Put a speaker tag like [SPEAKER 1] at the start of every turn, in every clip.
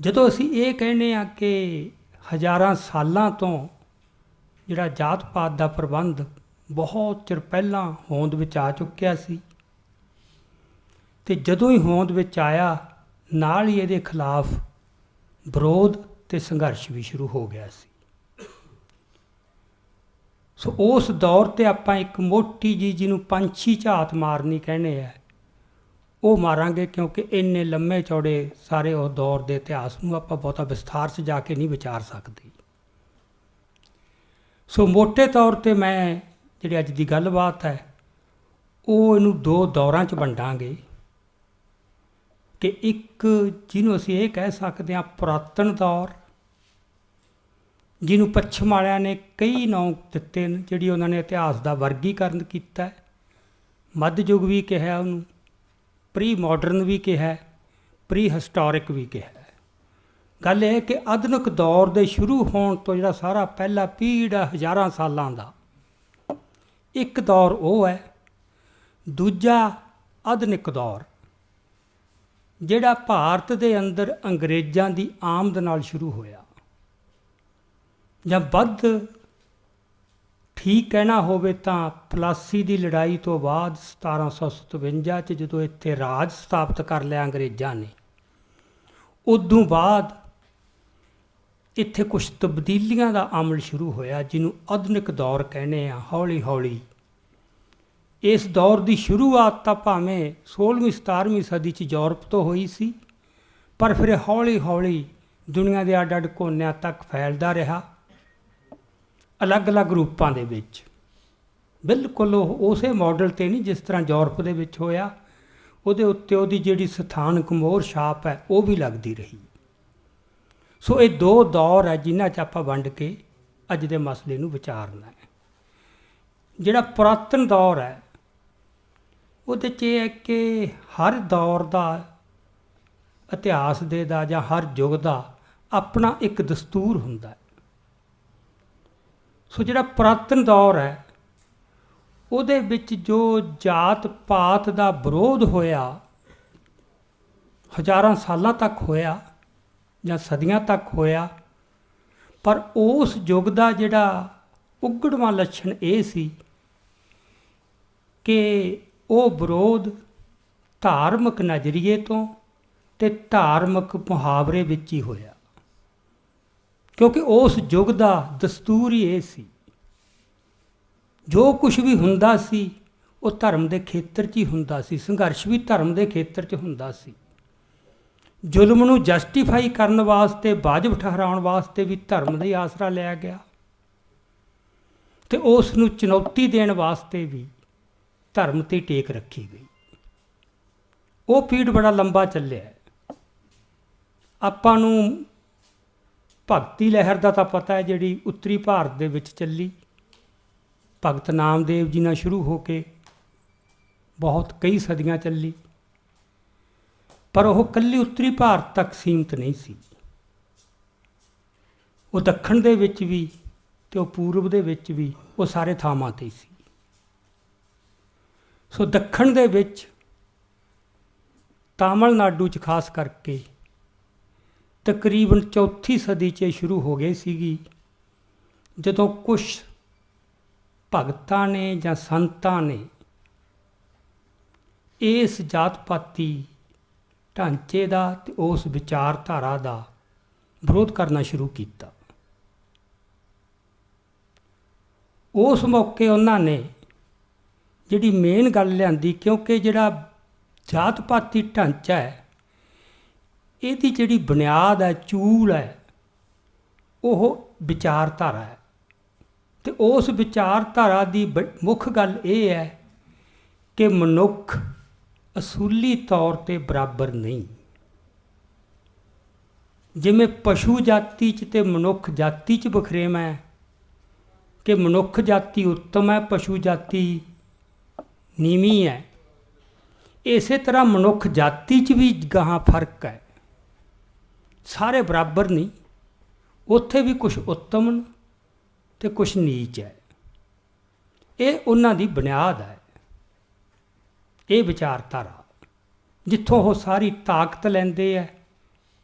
[SPEAKER 1] ਜਦੋਂ ਅਸੀਂ ਇਹ ਕਹਿੰਦੇ ਆ ਕਿ ਹਜ਼ਾਰਾਂ ਸਾਲਾਂ ਤੋਂ ਜਿਹੜਾ ਜਾਤ ਪਾਤ ਦਾ ਪ੍ਰਬੰਧ ਬਹੁਤ ਚਿਰ ਪਹਿਲਾਂ ਹੋਂਦ ਵਿੱਚ ਆ ਚੁੱਕਿਆ ਸੀ ਤੇ ਜਦੋਂ ਹੀ ਹੋਂਦ ਵਿੱਚ ਆਇਆ, ਨਾਲ ਹੀ ਇਹਦੇ ਖਿਲਾਫ ਵਿਰੋਧ ਤੇ ਸੰਘਰਸ਼ ਵੀ ਸ਼ੁਰੂ ਹੋ ਗਿਆ ਸੀ। ਸੋ ਉਸ ਦੌਰ ਤੇ ਆਪਾਂ ਇੱਕ ਮੋਟੀ ਜੀ ਜਿਹਨੂੰ ਪੰਛੀ ਝਾਤ ਮਾਰਨੀ ਕਹਿੰਦੇ ਆ ਉਹ ਮਾਰਾਂਗੇ ਕਿਉਂਕਿ ਇੰਨੇ ਲੰਮੇ ਚੌੜੇ ਸਾਰੇ ਉਹ ਦੌਰ ਦੇ ਇਤਿਹਾਸ ਨੂੰ ਆਪਾਂ ਬਹੁਤਾ ਵਿਸਥਾਰ 'ਚ ਜਾ ਕੇ ਨਹੀਂ ਵਿਚਾਰ ਸਕਦੇ। ਸੋ ਮੋٹے ਤੌਰ ਤੇ ਮੈਂ ਜਿਹੜੀ ਅੱਜ ਦੀ ਗੱਲਬਾਤ ਹੈ, ਉਹ ਇਹਨੂੰ ਦੋ ਦੌਰਾਂ 'ਚ ਵੰਡਾਂਗੇ ਕਿ ਇੱਕ ਜਿਹਨੂੰ ਅਸੀਂ ਇਹ ਕਹਿ ਸਕਦੇ ਹਾਂ ਪੁਰਾਤਨ ਦੌਰ, ਜਿਹਨੂੰ ਪੱਛਮ ਵਾਲਿਆਂ ਨੇ ਕਈ ਨਾਂ ਦਿੱਤੇ ਨੇ, ਜਿਹੜੀ ਉਹਨਾਂ ਨੇ ਇਤਿਹਾਸ ਦਾ ਵਰਗੀਕਰਨ ਕੀਤਾ ਹੈ। ਮੱਧ ਯੁੱਗ ਵੀ ਕਿਹਾ ਉਹਨੂੰ। ਪ੍ਰੀ ਮਾਡਰਨ ਵੀ ਕਿਹਾ ਪ੍ਰੀ ਹਿਸਟੋਰਿਕ ਵੀ ਕਿਹਾ। ਗੱਲ ਇਹ ਕਿ ਆਧੁਨਿਕ ਦੌਰ ਦੇ ਸ਼ੁਰੂ ਹੋਣ ਤੋਂ ਜਿਹੜਾ ਸਾਰਾ ਪਹਿਲਾ ਪੀੜ ਹੈ ਹਜ਼ਾਰਾਂ ਸਾਲਾਂ ਦਾ, ਇੱਕ ਦੌਰ ਉਹ ਹੈ, ਦੂਜਾ ਆਧੁਨਿਕ ਦੌਰ, ਜਿਹੜਾ ਭਾਰਤ ਦੇ ਅੰਦਰ ਅੰਗਰੇਜ਼ਾਂ ਦੀ ਆਮਦ ਨਾਲ ਸ਼ੁਰੂ ਹੋਇਆ, ਜਾਂ ਵੱਧ ਠੀਕ ਕਹਿਣਾ ਹੋਵੇ ਤਾਂ ਪਲਾਸੀ ਦੀ ਲੜਾਈ ਤੋਂ ਬਾਅਦ 1757 ਚ ਜਦੋਂ ਇੱਥੇ ਰਾਜ ਸਥਾਪਿਤ ਕਰ ਲਿਆ ਅੰਗਰੇਜ਼ਾਂ ਨੇ, ਉਦੋਂ ਬਾਅਦ ਇੱਥੇ ਕੁਝ ਤਬਦੀਲੀਆਂ ਦਾ ਅਮਲ ਸ਼ੁਰੂ ਹੋਇਆ ਜਿਹਨੂੰ ਆਧੁਨਿਕ ਦੌਰ ਕਹਿੰਦੇ ਆ ਹੌਲੀ ਹੌਲੀ ਇਸ ਦੌਰ ਦੀ ਸ਼ੁਰੂਆਤ ਤਾਂ ਭਾਵੇਂ 16ਵੀਂ 17ਵੀਂ ਸਦੀ ਚ ਯੂਰਪ ਤੋਂ ਹੋਈ ਸੀ, ਪਰ ਫਿਰ ਹੌਲੀ ਹੌਲੀ ਦੁਨੀਆ ਦੇ ਅੱਡ-ਅੱਡ ਕੋਨਿਆਂ ਤੱਕ ਫੈਲਦਾ ਰਿਹਾ। ਅਲੱਗ-ਅਲੱਗ ਰੂਪਾਂ ਦੇ ਵਿੱਚ। ਬਿਲਕੁਲ ਉਹ ਉਸੇ ਮਾਡਲ ਤੇ ਨਹੀਂ ਜਿਸ ਤਰ੍ਹਾਂ ਯੂਰਪ ਦੇ ਵਿੱਚ ਹੋਇਆ। ਉਹਦੇ ਉੱਤੇ ਉਹਦੀ ਜਿਹੜੀ ਸਥਾਨਕ ਮੋਹਰ ਛਾਪ ਹੈ, ਉਹ ਵੀ ਲੱਗਦੀ ਰਹੀ। ਸੋ ਇਹ ਦੋ ਦੌਰ ਹੈ ਜਿਨ੍ਹਾਂ 'ਚ ਆਪਾਂ ਵੰਡ ਕੇ ਅੱਜ ਦੇ ਮਸਲੇ ਨੂੰ ਵਿਚਾਰਨਾ ਹੈ। ਜਿਹੜਾ ਪੁਰਾਤਨ ਦੌਰ ਹੈ, ਉਹਦੇ 'ਚ ਇਹ ਹੈ ਕਿ ਹਰ ਦੌਰ ਦਾ ਇਤਿਹਾਸ ਦੇ ਦਾ ਜਾਂ ਹਰ ਯੁੱਗ ਦਾ ਆਪਣਾ ਇੱਕ ਦਸਤੂਰ ਹੁੰਦਾ ਹੈ। ਸੋ ਜਿਹੜਾ ਪੁਰਾਤਨ ਦੌਰ ਹੈ, ਉਹਦੇ ਵਿੱਚ ਜੋ ਜਾਤ ਪਾਤ ਦਾ ਵਿਰੋਧ ਹੋਇਆ, ਹਜ਼ਾਰਾਂ ਸਾਲਾਂ ਤੱਕ ਹੋਇਆ ਜਾਂ ਸਦੀਆਂ ਤੱਕ ਹੋਇਆ, ਪਰ ਉਸ ਯੁੱਗ ਦਾ ਜਿਹੜਾ ਉਗੜਵਾਂ ਲੱਛਣ ਇਹ ਸੀ ਕਿ ਉਹ ਵਿਰੋਧ ਧਾਰਮਿਕ ਨਜ਼ਰੀਏ ਤੋਂ ਤੇ ਧਾਰਮਿਕ ਮੁਹਾਵਰੇ ਵਿੱਚ ਹੀ ਹੋਇਆ। ਕਿਉਂਕਿ ਉਸ ਯੁੱਗ ਦਾ ਦਸਤੂਰ ਹੀ ਇਹ ਸੀ। ਜੋ ਕੁਝ ਵੀ ਹੁੰਦਾ ਸੀ, ਉਹ ਧਰਮ ਦੇ ਖੇਤਰ 'ਚ ਹੀ ਹੁੰਦਾ ਸੀ, ਸੰਘਰਸ਼ ਵੀ ਧਰਮ ਦੇ ਖੇਤਰ 'ਚ ਹੁੰਦਾ ਸੀ। ਜ਼ੁਲਮ ਨੂੰ ਜਸਟੀਫਾਈ ਕਰਨ ਵਾਸਤੇ, ਵਾਜਬ ਠਹਿਰਾਉਣ ਵਾਸਤੇ ਵੀ ਧਰਮ ਦਾ ਹੀ ਆਸਰਾ ਲਿਆ ਗਿਆ। ਤੇ ਉਸ ਨੂੰ ਚੁਣੌਤੀ ਦੇਣ ਵਾਸਤੇ ਵੀ ਧਰਮ ਤੇ ਟੇਕ ਰੱਖੀ ਗਈ। ਉਹ ਪੀੜ ਬੜਾ ਲੰਬਾ ਚੱਲਿਆ। ਆਪਾਂ ਨੂੰ ਭਗਤੀ ਲਹਿਰ ਦਾ ਤਾਂ ਪਤਾ ਹੈ ਜਿਹੜੀ ਉੱਤਰੀ ਭਾਰਤ ਦੇ ਵਿੱਚ ਚੱਲੀ। ਭਗਤ ਨਾਮਦੇਵ ਜੀ ਨਾਲ ਸ਼ੁਰੂ ਹੋ ਕੇ ਬਹੁਤ ਕਈ ਸਦੀਆਂ ਚੱਲੀ। ਪਰ ਉਹ ਕੱਲੀ ਉੱਤਰੀ ਭਾਰਤ ਤੱਕ ਸੀਮਤ ਨਹੀਂ ਸੀ। ਉਹ ਦੱਖਣ ਦੇ ਵਿੱਚ ਵੀ ਤੇ ਉਹ ਪੂਰਬ ਦੇ ਵਿੱਚ ਵੀ ਉਹ ਸਾਰੇ ਥਾਵਾਂ ਤੇ ਸੀ। ਸੋ ਦੱਖਣ ਦੇ ਵਿੱਚ ਤਾਮਿਲਨਾਡੂ ਚ ਖਾਸ ਕਰਕੇ ਤਕਰੀਬਨ ਚੌਥੀ ਸਦੀ 'ਚ ਸ਼ੁਰੂ ਹੋ ਗਈ ਸੀਗੀ। ਜਦੋਂ ਕੁਝ ਭਗਤਾਂ ਨੇ ਜਾਂ ਸੰਤਾਂ ਨੇ ਇਸ ਜਾਤ ਪਾਤੀ ਢਾਂਚੇ ਦਾ ਤੇ ਉਸ ਵਿਚਾਰਧਾਰਾ ਦਾ ਵਿਰੋਧ ਕਰਨਾ ਸ਼ੁਰੂ ਕੀਤਾ। ਉਸ ਮੌਕੇ ਉਹਨਾਂ ਨੇ ਜਿਹੜੀ ਮੇਨ ਗੱਲ ਲਿਆਂਦੀ, ਕਿਉਂਕਿ ਜਿਹੜਾ ਜਾਤ ਪਾਤੀ ਢਾਂਚਾ ਹੈ ਇਹਦੀ ਜਿਹੜੀ ਬੁਨਿਆਦ ਹੈ, ਚੂਲ ਹੈ, ਉਹ ਵਿਚਾਰਧਾਰਾ ਹੈ। ਤੇ ਉਸ ਵਿਚਾਰਧਾਰਾ ਦੀ ਬ- ਮੁੱਖ ਗੱਲ ਇਹ ਹੈ ਕਿ ਮਨੁੱਖ ਅਸੂਲੀ ਤੌਰ ਤੇ ਬਰਾਬਰ ਨਹੀਂ। ਜਿਵੇਂ ਪਸ਼ੂ ਜਾਤੀ ਚ ਤੇ ਮਨੁੱਖ ਜਾਤੀ ਚ ਬਖਰੇਮ ਹੈ ਕਿ ਮਨੁੱਖ ਜਾਤੀ ਉੱਤਮ ਹੈ, ਪਸ਼ੂ ਜਾਤੀ ਨੀਵੀਂ ਹੈ। ਇਸੇ ਤਰ੍ਹਾਂ ਮਨੁੱਖ ਜਾਤੀ ਚ ਵੀ ਗਾਹਾਂ ਫ਼ਰਕ ਹੈ। ਸਾਰੇ ਬਰਾਬਰ ਨਹੀਂ, ਉੱਥੇ ਵੀ ਕੁਝ ਉੱਤਮ ਨੇ ਤੇ ਕੁਝ ਨੀਚ ਹੈ। ਇਹ ਉਹਨਾਂ ਦੀ ਬੁਨਿਆਦ ਹੈ। ਇਹ ਵਿਚਾਰਧਾਰਾ ਜਿੱਥੋਂ ਉਹ ਸਾਰੀ ਤਾਕਤ ਲੈਂਦੇ ਹੈ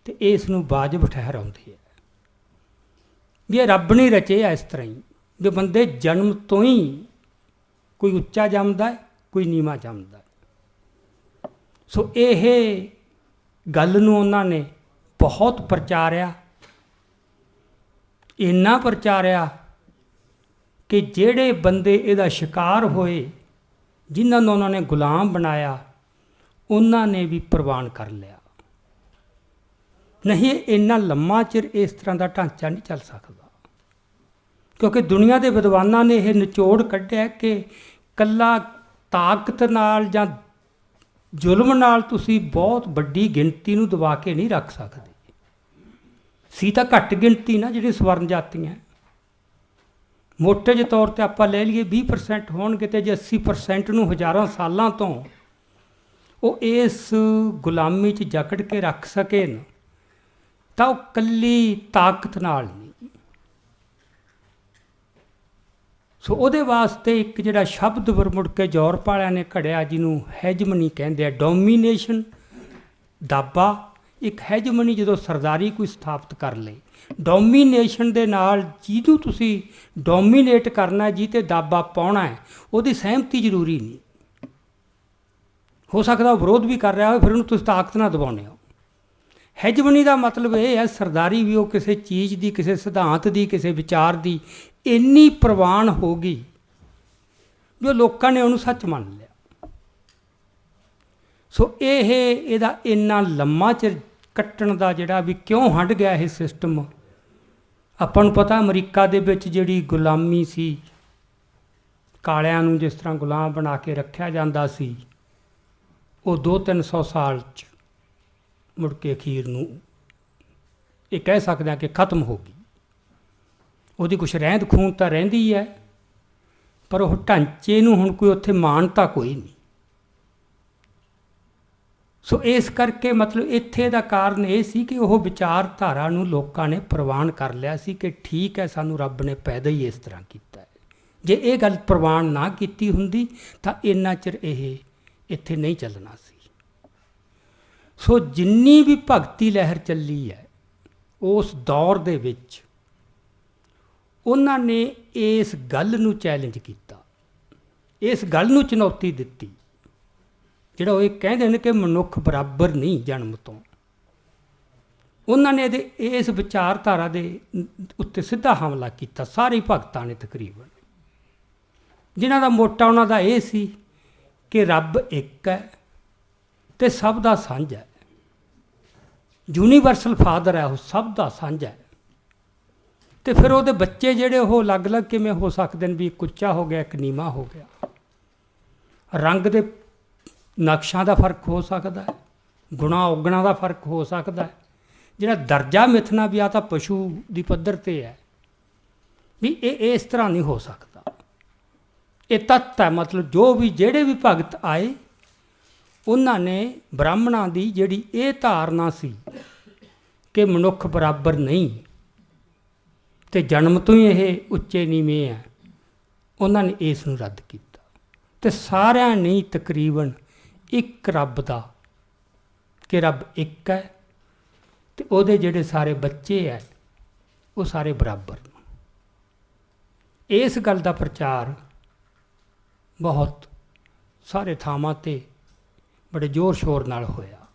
[SPEAKER 1] ਤੇ ਇਸ ਨੂੰ ਵਾਜਬ ਠਹਿਰਾਉਂਦੇ ਆ ਵੀ ਇਹ ਰੱਬ ਨੇ ਰਚਿਆ ਇਸ ਤਰ੍ਹਾਂ ਹੀ, ਵੀ ਬੰਦੇ ਜਨਮ ਤੋਂ ਹੀ ਕੋਈ ਉੱਚਾ ਜੰਮਦਾ ਹੈ, ਕੋਈ ਨੀਵਾਂ ਜੰਮਦਾ ਸੋ ਇਹ ਗੱਲ ਨੂੰ ਉਹਨਾਂ ਨੇ ਬਹੁਤ ਪ੍ਰਚਾਰਿਆ ਇੰਨਾ ਪ੍ਰਚਾਰਿਆ ਕਿ ਜਿਹੜੇ ਬੰਦੇ ਇਹਦਾ ਸ਼ਿਕਾਰ ਹੋਏ, ਜਿਨ੍ਹਾਂ ਨੂੰ ਉਹਨਾਂ ਨੇ ਗੁਲਾਮ ਬਣਾਇਆ, ਉਹਨਾਂ ਨੇ ਵੀ ਪ੍ਰਵਾਨ ਕਰ ਲਿਆ। ਨਹੀਂ, ਇੰਨਾ ਲੰਮਾ ਚਿਰ ਇਸ ਤਰ੍ਹਾਂ ਦਾ ਢਾਂਚਾ ਨਹੀਂ ਚੱਲ ਸਕਦਾ। ਕਿਉਂਕਿ ਦੁਨੀਆ ਦੇ ਵਿਦਵਾਨਾਂ ਨੇ ਇਹ ਨਿਚੋੜ ਕੱਢਿਆ ਕਿ ਕੱਲਾ ਤਾਕਤ ਨਾਲ ਜਾਂ ਜ਼ੁਲਮ ਨਾਲ ਤੁਸੀਂ ਬਹੁਤ ਵੱਡੀ ਗਿਣਤੀ ਨੂੰ ਦਬਾ ਕੇ ਨਹੀਂ ਰੱਖ ਸਕਦੇ। ਸੀ ਤਾਂ ਘੱਟ ਗਿਣਤੀ ਨਾ ਜਿਹੜੀ ਸਵਰਨ ਜਾਤੀਆਂ ਮੋਟੇ ਜਿਹੇ ਤੌਰ ਤੇ ਆਪਾਂ ਲੈ ਲਈਏ 20% ਹੋਣਗੇ ਤੇ ਜੇ 80% ਨੂੰ ਹਜ਼ਾਰਾਂ ਸਾਲਾਂ ਤੋਂ ਉਹ ਇਸ ਗੁਲਾਮੀ 'ਚ ਜਕੜ ਕੇ ਰੱਖ ਸਕੇ ਨਾ ਤਾਂ ਉਹ ਕੱਲੀ ਤਾਕਤ ਨਾਲ ਨਹੀਂ। ਸੋ ਉਹਦੇ ਵਾਸਤੇ ਇੱਕ ਜਿਹੜਾ ਸ਼ਬਦ ਵਰਮੁੜ ਕੇ ਯੂਰਪ ਵਾਲਿਆਂ ਨੇ ਘੜਿਆ, ਜਿਹਨੂੰ ਹੈਜਮਨੀ ਕਹਿੰਦੇ ਆ, ਡੋਮੀਨੇਸ਼ਨ, ਦਾਬਾ ਇੱਕ ਹੈਜਮਨੀ ਜਦੋਂ ਸਰਦਾਰੀ ਕੋਈ ਸਥਾਪਿਤ ਕਰ ਲਈ ਡੋਮੀਨੇਸ਼ਨ ਦੇ ਨਾਲ ਜਿਹਨੂੰ ਤੁਸੀਂ ਡੋਮੀਨੇਟ ਕਰਨਾ ਜੀ ਤੇ ਦਾਬਾ ਪਾਉਣਾ ਹੈ, ਉਹਦੀ ਸਹਿਮਤੀ ਜ਼ਰੂਰੀ ਨਹੀਂ। ਹੋ ਸਕਦਾ ਉਹ ਵਿਰੋਧ ਵੀ ਕਰ ਰਿਹਾ ਹੋਵੇ, ਫਿਰ ਉਹਨੂੰ ਤੁਸੀਂ ਤਾਕਤ ਨਾਲ ਦਬਾਉਂਦੇ ਹੋ। ਹੈਜਮਨੀ ਦਾ ਮਤਲਬ ਇਹ ਹੈ, ਸਰਦਾਰੀ ਵੀ ਉਹ ਕਿਸੇ ਚੀਜ਼ ਦੀ, ਕਿਸੇ ਸਿਧਾਂਤ ਦੀ, ਕਿਸੇ ਵਿਚਾਰ ਦੀ ਇੰਨੀ ਪ੍ਰਵਾਨ ਹੋ ਗਈ ਵੀ ਉਹ ਲੋਕਾਂ ਨੇ ਉਹਨੂੰ ਸੱਚ ਮੰਨ ਲਿਆ। ਸੋ ਇਹ ਇਹਦਾ ਇੰਨਾ ਲੰਮਾ ਚਿਰ ਕੱਟਣ ਦਾ ਜਿਹੜਾ ਵੀ ਕਿਉਂ ਹਟ ਗਿਆ ਇਹ ਸਿਸਟਮ ਆਪਾਂ ਨੂੰ ਪਤਾ ਅਮਰੀਕਾ ਦੇ ਵਿੱਚ ਜਿਹੜੀ ਗੁਲਾਮੀ ਸੀ, ਕਾਲਿਆਂ ਨੂੰ ਜਿਸ ਤਰ੍ਹਾਂ ਗੁਲਾਮ ਬਣਾ ਕੇ ਰੱਖਿਆ ਜਾਂਦਾ ਸੀ, ਉਹ 2-300 ਸਾਲ ਚ ਮੁੜ ਕੇ ਅਖੀਰ ਨੂੰ ਇਹ ਕਹਿ ਸਕਦੇ ਹਾਂ ਕਿ ਖਤਮ ਹੋ ਗਈ। ਉਹਦੀ ਕੁਛ ਰਹਿੰਦ ਖੂਨ ਤਾਂ ਰਹਿੰਦੀ ਹੈ, ਪਰ ਉਹ ਢਾਂਚੇ ਨੂੰ ਹੁਣ ਕੋਈ ਉੱਥੇ ਮਾਨਤਾ ਕੋਈ ਨਹੀਂ। ਸੋ ਇਸ ਕਰਕੇ ਮਤਲਬ ਇੱਥੇ ਦਾ ਕਾਰਨ ਇਹ ਸੀ ਕਿ ਉਹ ਵਿਚਾਰਧਾਰਾ ਨੂੰ ਲੋਕਾਂ ਨੇ ਪ੍ਰਵਾਨ ਕਰ ਲਿਆ ਸੀ ਕਿ ਠੀਕ ਹੈ, ਸਾਨੂੰ ਰੱਬ ਨੇ ਪੈਦਾ ਹੀ ਇਸ ਤਰ੍ਹਾਂ ਕੀਤਾ ਹੈ। ਜੇ ਇਹ ਗੱਲ ਪ੍ਰਵਾਨ ਨਾ ਕੀਤੀ ਹੁੰਦੀ ਤਾਂ ਇੰਨਾ ਚਿਰ ਇਹ ਇੱਥੇ ਨਹੀਂ ਚੱਲਣਾ ਸੀ। ਸੋ ਜਿੰਨੀ ਵੀ ਭਗਤੀ ਲਹਿਰ ਚੱਲੀ ਹੈ, ਉਸ ਦੌਰ ਦੇ ਵਿੱਚ ਉਹਨਾਂ ਨੇ ਇਸ ਗੱਲ ਨੂੰ ਚੈਲੰਜ ਕੀਤਾ। ਇਸ ਗੱਲ ਨੂੰ ਚੁਣੌਤੀ ਦਿੱਤੀ। ਜਿਹੜਾ ਉਹ ਇਹ ਕਹਿੰਦੇ ਨੇ ਕਿ ਮਨੁੱਖ ਬਰਾਬਰ ਨਹੀਂ ਜਨਮ ਤੋਂ। ਉਹਨਾਂ ਨੇ ਇਹਦੇ, ਇਸ ਵਿਚਾਰਧਾਰਾ ਦੇ ਉੱਤੇ ਸਿੱਧਾ ਹਮਲਾ ਕੀਤਾ, ਸਾਰੇ ਭਗਤਾਂ ਨੇ ਤਕਰੀਬਨ। ਜਿਨ੍ਹਾਂ ਦਾ ਮੋਟਾ ਉਹਨਾਂ ਦਾ ਇਹ ਸੀ ਕਿ ਰੱਬ ਇੱਕ ਹੈ ਤੇ ਸਭ ਦਾ ਸਾਂਝਾ ਹੈ। ਯੂਨੀਵਰਸਲ ਫਾਦਰ ਹੈ, ਉਹ ਸਭ ਦਾ ਸਾਂਝਾ ਹੈ। ਤੇ ਫਿਰ ਉਹਦੇ ਬੱਚੇ ਜਿਹੜੇ ਉਹ ਅਲੱਗ-ਅਲੱਗ ਕਿਵੇਂ ਹੋ ਸਕਦੇ ਨੇ, ਵੀ ਇੱਕ ਉੱਚਾ ਹੋ ਗਿਆ, ਇੱਕ ਨੀਵਾਂ ਹੋ ਗਿਆ। ਰੰਗ ਦੇ ਨਕਸ਼ਾਂ ਦਾ ਫ਼ਰਕ ਹੋ ਸਕਦਾ ਹੈ, ਗੁਣਾ ਔਗਣਾ ਦਾ ਫ਼ਰਕ ਹੋ ਸਕਦਾ ਹੈ। ਜਿਹੜਾ ਦਰਜਾ ਮਿਥਣਾ ਵੀ ਆ ਤਾਂ ਪਸ਼ੂ ਦੀ ਪੱਧਰ ਤੇ ਹੈ। ਵੀ ਇਹ ਇਸ ਤਰ੍ਹਾਂ ਨਹੀਂ ਹੋ ਸਕਦਾ। ਇਹ ਤੱਤ ਹੈ, ਮਤਲਬ ਜੋ ਵੀ ਜਿਹੜੇ ਵੀ ਭਗਤ ਆਏ, ਉਹਨਾਂ ਨੇ ਬ੍ਰਾਹਮਣਾਂ ਦੀ ਜਿਹੜੀ ਇਹ ਧਾਰਨਾ ਸੀ ਕਿ ਮਨੁੱਖ ਬਰਾਬਰ ਨਹੀਂ, ਤੇ ਜਨਮ ਤੋਂ ਹੀ ਇਹ ਉੱਚੇ ਨੀਵੇਂ ਹੈ, ਉਹਨਾਂ ਨੇ ਇਸ ਨੂੰ ਰੱਦ ਕੀਤਾ। ਤੇ ਸਾਰਿਆਂ ਨੇ ਤਕਰੀਬਨ ਇੱਕ ਰੱਬ ਦਾ ਕਿ ਰੱਬ ਇੱਕ ਹੈ ਤੇ ਉਹਦੇ ਜਿਹੜੇ ਸਾਰੇ ਬੱਚੇ ਹੈ ਉਹ ਸਾਰੇ ਬਰਾਬਰ ਇਸ ਗੱਲ ਦਾ ਪ੍ਰਚਾਰ ਬਹੁਤ ਸਾਰੇ ਥਾਵਾਂ ਤੇ ਬੜੇ ਜ਼ੋਰ ਸ਼ੋਰ ਨਾਲ ਹੋਇਆ।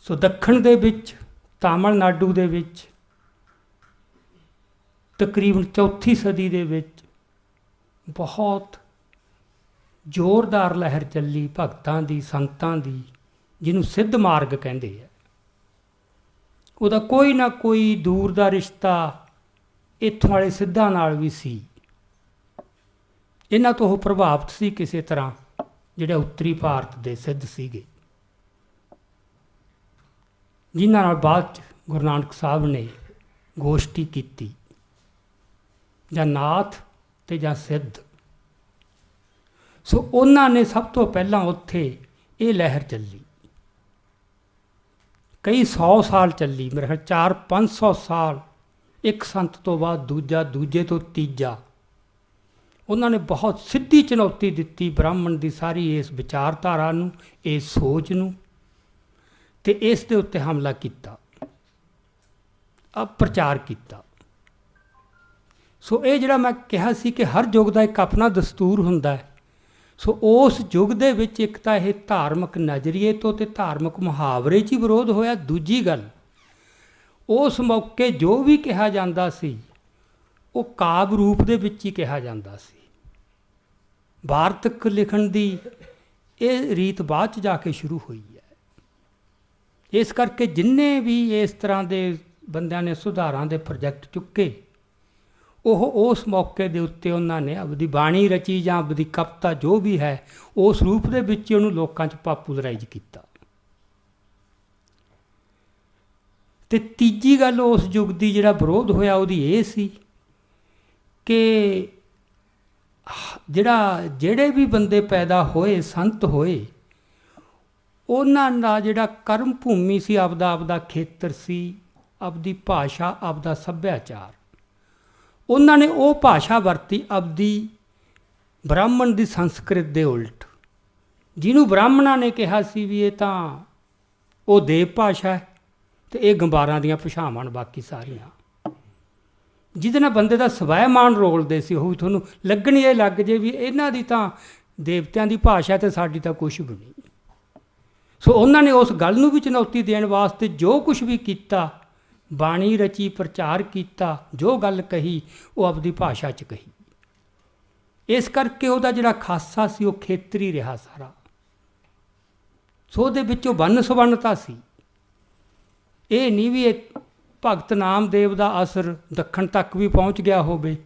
[SPEAKER 1] ਸੋ ਦੱਖਣ ਦੇ ਵਿੱਚ, ਤਾਮਿਲਨਾਡੂ ਦੇ ਵਿੱਚ, ਤਕਰੀਬਨ ਚੌਥੀ ਸਦੀ ਦੇ ਵਿੱਚ ਬਹੁਤ ਜ਼ੋਰਦਾਰ ਲਹਿਰ ਚੱਲੀ, ਭਗਤਾਂ ਦੀ ਸੰਤਾਂ ਦੀ, ਜਿਹਨੂੰ ਸਿੱਧ ਮਾਰਗ ਕਹਿੰਦੇ ਆ। ਉਹਦਾ ਕੋਈ ਨਾ ਕੋਈ ਦੂਰ ਦਾ ਰਿਸ਼ਤਾ ਇੱਥੋਂ ਵਾਲੇ ਸਿੱਧਾਂ ਨਾਲ ਵੀ ਸੀ। ਇਹਨਾਂ ਤੋਂ ਉਹ ਪ੍ਰਭਾਵਿਤ ਸੀ ਕਿਸੇ ਤਰ੍ਹਾਂ, ਜਿਹੜੇ ਉੱਤਰੀ ਭਾਰਤ ਦੇ ਸਿੱਧ ਸੀਗੇ। ਜਿਨ੍ਹਾਂ ਨਾਲ ਬਾਅਦ ਚ ਗੁਰੂ ਨਾਨਕ ਸਾਹਿਬ ਨੇ ਗੋਸ਼ਟੀ ਕੀਤੀ। ਜਾਂ ਨਾਥ ਤੇ ਜਾਂ ਸਿੱਧ। ਸੋ ਉਹਨਾਂ ਨੇ ਸਭ ਤੋਂ ਪਹਿਲਾਂ ਉੱਥੇ ਇਹ ਲਹਿਰ ਚੱਲੀ। ਕਈ 100 ਸਾਲ ਚੱਲੀ, ਮੇਰੇ ਖਿਆਲ 4-500 ਸਾਲ, ਇੱਕ ਸੰਤ ਤੋਂ ਬਾਅਦ ਦੂਜਾ, ਦੂਜੇ ਤੋਂ ਤੀਜਾ। ਉਹਨਾਂ ਨੇ ਬਹੁਤ ਸਿੱਧੀ ਚੁਣੌਤੀ ਦਿੱਤੀ ਬ੍ਰਾਹਮਣ ਦੀ ਸਾਰੀ ਇਸ ਵਿਚਾਰਧਾਰਾ ਨੂੰ, ਇਸ ਸੋਚ ਨੂੰ ਤੇ ਇਸ ਦੇ ਉੱਤੇ ਹਮਲਾ ਕੀਤਾ। ਆ ਪ੍ਰਚਾਰ ਕੀਤਾ। ਸੋ ਇਹ ਜਿਹੜਾ ਮੈਂ ਕਿਹਾ ਸੀ ਕਿ ਹਰ ਯੁੱਗ ਦਾ ਇੱਕ ਆਪਣਾ ਦਸਤੂਰ ਹੁੰਦਾ ਹੈ। ਸੋ ਉਸ ਯੁੱਗ ਦੇ ਵਿੱਚ ਇੱਕ ਤਾਂ ਇਹ ਧਾਰਮਿਕ ਨਜ਼ਰੀਏ ਤੋਂ ਤੇ ਧਾਰਮਿਕ ਮੁਹਾਵਰੇ 'ਚ ਹੀ ਵਿਰੋਧ ਹੋਇਆ। ਦੂਜੀ ਗੱਲ, ਉਸ ਮੌਕੇ ਜੋ ਵੀ ਕਿਹਾ ਜਾਂਦਾ ਸੀ, ਉਹ ਕਾਵ ਰੂਪ ਦੇ ਵਿੱਚ ਹੀ ਕਿਹਾ ਜਾਂਦਾ ਸੀ। ਵਾਰਤਕ ਲਿਖਣ ਦੀ ਇਹ ਰੀਤ ਬਾਅਦ ਚ ਜਾ ਕੇ ਸ਼ੁਰੂ ਹੋਈ ਹੈ। ਇਸ ਕਰਕੇ ਜਿੰਨੇ ਵੀ ਇਸ ਤਰ੍ਹਾਂ ਦੇ ਬੰਦਿਆਂ ਨੇ ਸੁਧਾਰਾਂ ਦੇ ਪ੍ਰੋਜੈਕਟ ਚੁੱਕੇ ਉਹ ਉਸ ਮੌਕੇ ਦੇ ਉੱਤੇ ਉਹਨਾਂ ਨੇ ਆਪਦੀ ਬਾਣੀ ਰਚੀ ਜਾਂ ਆਪਦੀ ਕਵਿਤਾ ਜੋ ਵੀ ਹੈ, ਉਸ ਰੂਪ ਦੇ ਵਿੱਚ ਉਹਨੂੰ ਲੋਕਾਂ 'ਚ ਪਾਪੂਲਰਾਈਜ਼ ਕੀਤਾ। ਤੇ ਤੀਜੀ ਗੱਲ ਉਸ ਯੁੱਗ ਦੀ ਜਿਹੜਾ ਵਿਰੋਧ ਹੋਇਆ, ਉਹਦੀ ਇਹ ਸੀ ਕਿ ਜਿਹੜਾ ਜਿਹੜੇ ਵੀ ਬੰਦੇ ਪੈਦਾ ਹੋਏ, ਸੰਤ ਹੋਏ, ਉਹਨਾਂ ਦਾ ਜਿਹੜਾ ਕਰਮ ਭੂਮੀ ਸੀ, ਆਪਦਾ ਆਪਦਾ ਖੇਤਰ ਸੀ, ਆਪਦੀ ਭਾਸ਼ਾ, ਆਪਦਾ ਸੱਭਿਆਚਾਰ। ਉਹਨਾਂ ਨੇ ਉਹ ਭਾਸ਼ਾ ਵਰਤੀ ਆਪਦੀ ਬ੍ਰਾਹਮਣ ਦੀ ਸੰਸਕ੍ਰਿਤ ਦੇ ਉਲਟ। ਜਿਹਨੂੰ ਬ੍ਰਾਹਮਣਾਂ ਨੇ ਕਿਹਾ ਸੀ ਵੀ ਇਹ ਤਾਂ ਉਹ ਦੇਵ ਭਾਸ਼ਾ ਹੈ ਤੇ ਇਹ ਗੰਬਾਰਾਂ ਦੀਆਂ ਭਾਸ਼ਾਵਾਂ ਨੇ ਬਾਕੀ ਸਾਰੀਆਂ। ਜਿਹਦੇ ਨਾਲ ਬੰਦੇ ਦਾ ਸਵੈਮਾਨ ਰੋਲਦੇ ਸੀ, ਉਹ ਵੀ ਤੁਹਾਨੂੰ ਲੱਗਣੀ ਇਹ ਲੱਗ ਜੇ ਵੀ ਇਹਨਾਂ ਦੀ ਤਾਂ ਦੇਵਤਿਆਂ ਦੀ ਭਾਸ਼ਾ ਤੇ ਸਾਡੀ ਤਾਂ ਕੁਝ ਵੀ ਨਹੀਂ। ਸੋ ਉਹਨਾਂ ਨੇ ਉਸ ਗੱਲ ਨੂੰ ਵੀ ਚੁਣੌਤੀ ਦੇਣ ਵਾਸਤੇ ਜੋ ਕੁਝ ਵੀ ਕੀਤਾ ਬਾਣੀ ਰਚੀ, ਪ੍ਰਚਾਰ ਕੀਤਾ, ਜੋ ਗੱਲ ਕਹੀ, ਉਹ ਆਪਦੀ ਭਾਸ਼ਾ 'ਚ ਕਹੀ। ਇਸ ਕਰਕੇ ਉਹਦਾ ਜਿਹੜਾ ਖਾਸਾ ਸੀ, ਉਹ ਖੇਤਰੀ ਰਿਹਾ ਸਾਰਾ। ਸੋ ਉਹਦੇ ਵਿੱਚੋਂ ਬੰਨ ਸੁਬੰਨਤਾ ਸੀ। ਇਹ ਨਹੀਂ ਵੀ ਇਹ ਭਗਤ ਨਾਮਦੇਵ ਦਾ ਅਸਰ ਦੱਖਣ ਤੱਕ ਵੀ ਪਹੁੰਚ ਗਿਆ ਹੋਵੇ।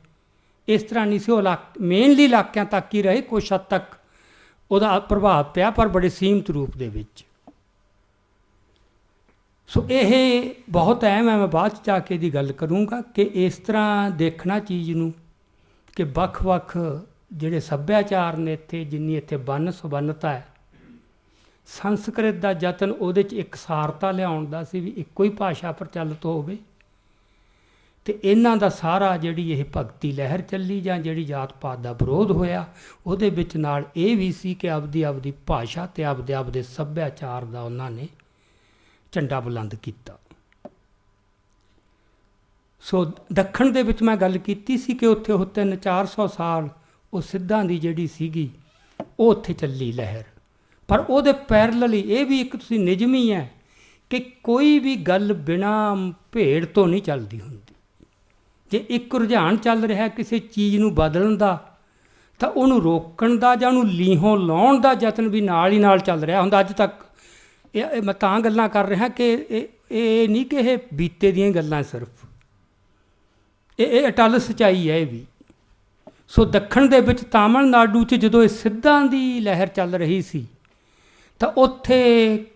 [SPEAKER 1] ਇਸ ਤਰ੍ਹਾਂ ਨਹੀਂ ਸੀ, ਉਹ ਮੇਨਲੀ ਇਲਾਕਿਆਂ ਤੱਕ ਹੀ ਰਹੇ, ਕੁਛ ਹੱਦ ਤੱਕ ਉਹਦਾ ਪ੍ਰਭਾਵ ਪਿਆ, ਪਰ ਬੜੇ ਸੀਮਤ ਰੂਪ ਦੇ ਵਿੱਚ। ਸੋ ਇਹ ਬਹੁਤ ਅਹਿਮ ਹੈ, ਮੈਂ ਬਾਅਦ ਚ ਜਾ ਕੇ ਦੀ ਗੱਲ ਕਰੂੰਗਾ ਕਿ ਇਸ ਤਰ੍ਹਾਂ ਦੇਖਣਾ ਚੀਜ਼ ਨੂੰ ਕਿ ਵੱਖ-ਵੱਖ ਜਿਹੜੇ ਸੱਭਿਆਚਾਰ ਨੇ ਇੱਥੇ, ਜਿੰਨੀ ਇੱਥੇ ਬੰਨ ਸੁਬੰਨਤਾ ਹੈ, ਸੰਸਕ੍ਰਿਤ ਦਾ ਯਤਨ ਉਹਦੇ 'ਚ ਇਕਸਾਰਤਾ ਲਿਆਉਣ ਦਾ ਸੀ ਵੀ ਇੱਕੋ ਹੀ ਭਾਸ਼ਾ ਪ੍ਰਚਲਿਤ ਹੋਵੇ ਤੇ ਇਹਨਾਂ ਦਾ ਸਾਰਾ ਜਿਹੜੀ ਇਹ ਭਗਤੀ ਲਹਿਰ ਚੱਲੀ ਜਾਂ ਜਿਹੜੀ ਜਾਤ ਪਾਤ ਦਾ ਵਿਰੋਧ ਹੋਇਆ, ਉਹਦੇ ਵਿੱਚ ਨਾਲ ਇਹ ਵੀ ਸੀ ਕਿ ਆਪਦੀ ਆਪਦੀ ਭਾਸ਼ਾ ਤੇ ਆਪਦੇ ਆਪਦੇ ਸੱਭਿਆਚਾਰ ਦਾ ਉਹਨਾਂ ਨੇ ਝੰਡਾ ਬੁਲੰਦ ਕੀਤਾ। ਸੋ ਦੱਖਣ ਦੇ ਵਿੱਚ ਮੈਂ ਗੱਲ ਕੀਤੀ ਸੀ ਕਿ ਉੱਥੇ ਉਹ 3-400 ਸਾਲ ਉਹ ਸਿੱਧਾਂ ਦੀ ਜਿਹੜੀ ਸੀਗੀ, ਉਹ ਉੱਥੇ ਚੱਲੀ ਲਹਿਰ। ਪਰ ਉਹਦੇ ਪੈਰਲਲੀ ਇਹ ਵੀ ਇੱਕ ਤੁਸੀਂ ਨਿਯਮ ਹੀ ਹੈ ਕਿ ਕੋਈ ਵੀ ਗੱਲ ਬਿਨਾ ਭੇੜ ਤੋਂ ਨਹੀਂ ਚੱਲਦੀ ਹੁੰਦੀ। ਜੇ ਇੱਕ ਰੁਝਾਨ ਚੱਲ ਰਿਹਾ ਕਿਸੇ ਚੀਜ਼ ਨੂੰ ਬਦਲਣ ਦਾ, ਤਾਂ ਉਹਨੂੰ ਰੋਕਣ ਦਾ ਜਾਂ ਉਹਨੂੰ ਲੀਹੋਂ ਲਾਉਣ ਦਾ ਯਤਨ ਵੀ ਨਾਲ ਹੀ ਨਾਲ ਚੱਲ ਰਿਹਾ ਹੁੰਦਾ ਅੱਜ ਤੱਕ। ਇਹ ਇਹ ਮੈਂ ਤਾਂ ਗੱਲਾਂ ਕਰ ਰਿਹਾ ਕਿ ਇਹ ਇਹ ਨਹੀਂ ਕਿ ਇਹ ਬੀਤੇ ਦੀਆਂ ਗੱਲਾਂ ਸਿਰਫ। ਇਹ ਇਹ ਅਟਲ ਸਚਾਈ ਹੈ ਇਹ ਵੀ। ਸੋ ਦੱਖਣ ਦੇ ਵਿੱਚ ਤਾਮਿਲਨਾਡੂ 'ਚ ਜਦੋਂ ਇਹ ਸਿੱਧਾਂ ਦੀ ਲਹਿਰ ਚੱਲ ਰਹੀ ਸੀ, ਤਾਂ ਉੱਥੇ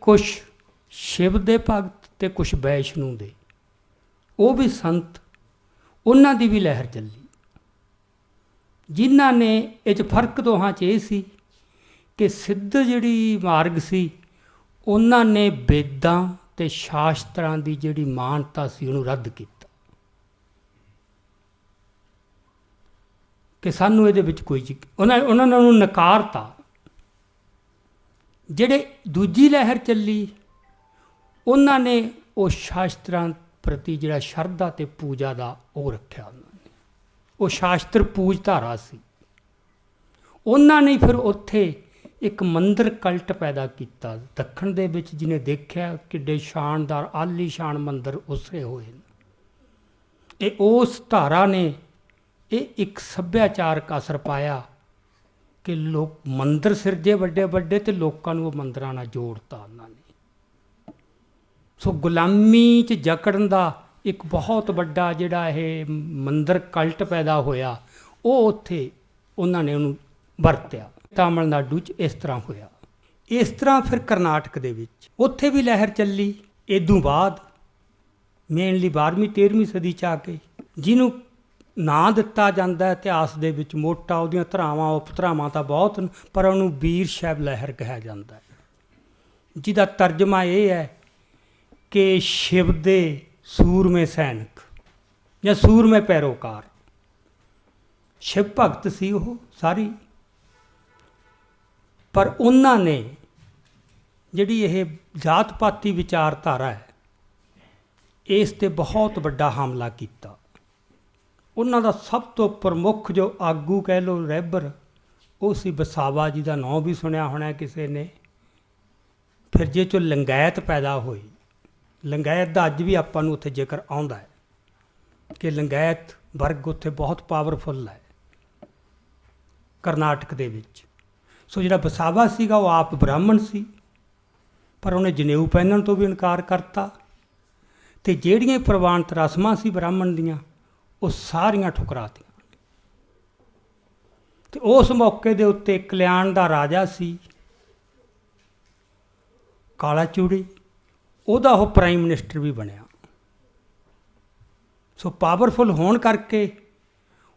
[SPEAKER 1] ਕੁਝ ਸ਼ਿਵ ਦੇ ਭਗਤ ਤੇ ਕੁਝ ਵੈਸ਼ਨੂ ਦੇ, ਉਹ ਵੀ ਸੰਤ, ਉਹਨਾਂ ਦੀ ਵੀ ਲਹਿਰ ਚੱਲੀ। ਜਿਨ੍ਹਾਂ ਨੇ ਇਹ 'ਚ ਫ਼ਰਕ ਦੋਹਾਂ 'ਚ ਇਹ ਸੀ ਕਿ ਸਿੱਧ ਜਿਹੜੀ ਮਾਰਗ ਸੀ ਉਹਨਾਂ ਨੇ ਵੇਦਾਂ ਤੇ ਸ਼ਾਸਤਰਾਂ ਦੀ ਜਿਹੜੀ ਮਾਨਤਾ ਸੀ ਉਹਨੂੰ ਰੱਦ ਕੀਤਾ। ਕਿ ਸਾਨੂੰ ਇਹਦੇ ਵਿੱਚ ਕੋਈ ਉਹਨਾਂ ਉਹਨਾਂ ਨੇ ਉਹਨੂੰ ਨਕਾਰਤਾ। ਜਿਹੜੇ ਦੂਜੀ ਲਹਿਰ ਚੱਲੀ, ਉਹਨਾਂ ਨੇ ਉਹ ਸ਼ਾਸਤਰਾਂ ਪ੍ਰਤੀ ਜਿਹੜਾ ਸ਼ਰਧਾ ਤੇ ਪੂਜਾ ਦਾ ਉਹ ਰੱਖਿਆ ਉਹਨਾਂ ਨੇ। ਉਹ ਸ਼ਾਸਤਰ ਪੂਜ ਧਾਰਾ ਸੀ। ਉਹਨਾਂ ਨੇ ਫਿਰ ਉੱਥੇ ਇੱਕ ਮੰਦਰ ਕਲਟ ਪੈਦਾ ਕੀਤਾ। ਦੱਖਣ ਦੇ ਵਿੱਚ ਜਿਹਨੇ ਦੇਖਿਆ ਕਿੱਡੇ ਸ਼ਾਨਦਾਰ ਆਲੀਸ਼ਾਨ ਮੰਦਰ ਉਸਰੇ ਹੋਏ ਨੇ। ਇਹ ਉਸ ਧਾਰਾ ਨੇ ਇਹ ਇੱਕ ਸੱਭਿਆਚਾਰਕ ਅਸਰ ਪਾਇਆ ਕਿ ਲੋਕ ਮੰਦਰ ਸਿਰਜੇ ਵੱਡੇ ਵੱਡੇ ਤੇ ਲੋਕਾਂ ਨੂੰ ਉਹ ਮੰਦਰਾਂ ਨਾਲ ਜੋੜਤਾ ਉਹਨਾਂ ਨੇ। ਸੋ ਗੁਲਾਮੀ 'ਚ ਜਕੜਨ ਦਾ ਇੱਕ ਬਹੁਤ ਵੱਡਾ ਜਿਹੜਾ ਇਹ ਮੰਦਰ ਕਲਟ ਪੈਦਾ ਹੋਇਆ, ਉਹ ਉੱਥੇ ਉਹਨਾਂ ਨੇ ਉਹਨੂੰ ਵਰਤਿਆ। ਤਾਮਿਲਨਾਡੂ 'ਚ ਇਸ ਤਰ੍ਹਾਂ ਹੋਇਆ। ਇਸ ਤਰ੍ਹਾਂ ਫਿਰ ਕਰਨਾਟਕ ਦੇ ਵਿੱਚ। ਉੱਥੇ ਵੀ ਲਹਿਰ ਚੱਲੀ। ਇਦੋਂ ਬਾਅਦ ਮੇਨਲੀ 12ਵੀਂ 13ਵੀਂ ਸਦੀ ਚ ਆ ਕੇ ਜਿਹਨੂੰ ਨਾਂ ਦਿੱਤਾ ਜਾਂਦਾ ਇਤਿਹਾਸ ਦੇ ਵਿੱਚ ਮੋਟਾ, ਉਹਦੀਆਂ ਧਰਾਵਾਂ ਉਪਧਰਾਵਾਂ ਤਾਂ ਬਹੁਤ ਨੇ, ਪਰ ਉਹਨੂੰ ਵੀਰ ਸ਼ੈਵ ਲਹਿਰ ਕਿਹਾ ਜਾਂਦਾ ਹੈ। ਜਿਹਦਾ ਤਰਜਮਾ ਇਹ ਹੈ ਕਿ ਸ਼ਿਵ ਦੇ ਸੂਰਮੇ ਸੈਨਿਕ ਜਾਂ ਸੂਰਮੇ ਪੈਰੋਕਾਰ। ਸ਼ਿਵ ਭਗਤ ਸੀ ਉਹ, ਸਾਰੀ ਪਰ ਉਹਨਾਂ ਨੇ ਜਿਹੜੀ ਇਹ ਜਾਤ ਪਾਤੀ ਵਿਚਾਰਧਾਰਾ ਹੈ, ਇਸ ਤੇ ਬਹੁਤ ਵੱਡਾ ਹਮਲਾ ਕੀਤਾ। ਉਹਨਾਂ ਦਾ ਸਭ ਤੋਂ ਪ੍ਰਮੁੱਖ ਜੋ ਆਗੂ ਕਹਿ ਲੋ ਰਹਿਬਰ ਉਹ ਸੀ ਬਸਾਵਾ ਜੀ ਦਾ ਨਾਮ ਵੀ ਸੁਣਿਆ ਹੋਣਾ ਕਿਸੇ ਨੇ। ਫਿਰ ਜੇ ਚੋਂ ਲੰਗਾਇਤ ਪੈਦਾ ਹੋਈ ਲੰਗਾਇਤ ਦਾ ਅੱਜ ਵੀ ਆਪਾਂ ਨੂੰ ਉੱਥੇ ਜ਼ਿਕਰ ਆਉਂਦਾ ਹੈ ਕਿ ਲੰਗਾਇਤ ਵਰਗ ਉੱਥੇ ਬਹੁਤ ਪਾਵਰਫੁੱਲ ਹੈ ਕਰਨਾਟਕ ਦੇ ਵਿੱਚ। ਸੋ ਜਿਹੜਾ ਬਸਾਵਾ ਸੀਗਾ ਉਹ ਆਪ ਬ੍ਰਾਹਮਣ ਸੀ, ਪਰ ਉਹਨੇ ਜਨੇਊ ਪਹਿਨਣ ਤੋਂ ਵੀ ਇਨਕਾਰ ਕਰਤਾ। ਤੇ ਜਿਹੜੀਆਂ ਪ੍ਰਵਾਨਤ ਰਸਮਾਂ ਸੀ ਬ੍ਰਾਹਮਣ ਦੀਆਂ, ਉਹ ਸਾਰੀਆਂ ਠੁਕਰਾਤੀਆਂ। ਤੇ ਉਸ ਮੌਕੇ ਦੇ ਉੱਤੇ ਕਲਿਆਣ ਦਾ ਰਾਜਾ ਸੀ, ਕਾਲਾ ਚੂੜੀ, ਉਹਦਾ ਉਹ ਪ੍ਰਾਈਮ ਮਿਨਿਸਟਰ ਵੀ ਬਣਿਆ। ਸੋ ਪਾਵਰਫੁਲ ਹੋਣ ਕਰਕੇ